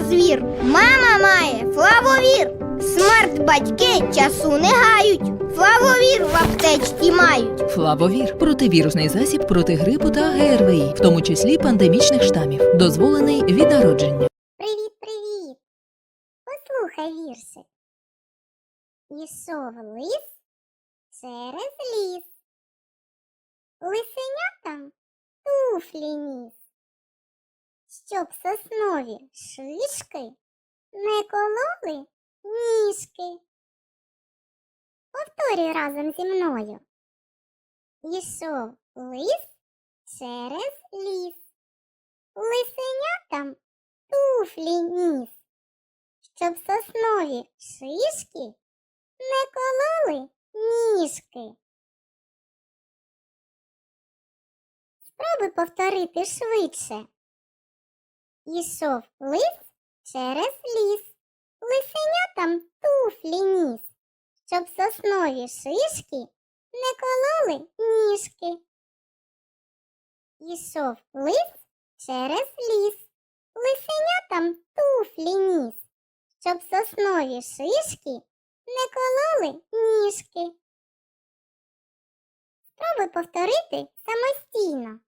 позвір. Мама має флавовір. Смарт батьки часу не гають. Флавовір в аптечці мають. Флавовір противірусний засіб проти грипу та ГРВІ, в тому числі пандемічних штамів, дозволений від народження. Привіт, привіт. Послухай віршик. Ішов лис через ліс. Лисенятам туфлі ніс. Щоб соснові шишки не кололи ніжки. Повторюй разом зі мною. Ішов лис через ліс. Лисенятам туфлі ніс, щоб соснові шишки не кололи ніжки. Спробуй повторити швидше. Ішов лис через ліс, лисенятам туфлі ніс, щоб соснові шишки не кололи ніжки. Ішов лис через ліс. Лисенятам туфлі ніс, щоб соснові шишки не кололи ніжки. Спробуй повторити самостійно.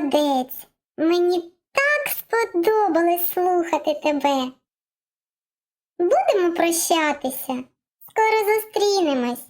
Молодець. Мені так сподобалось слухати тебе. Будемо прощатися. Скоро зустрінемось.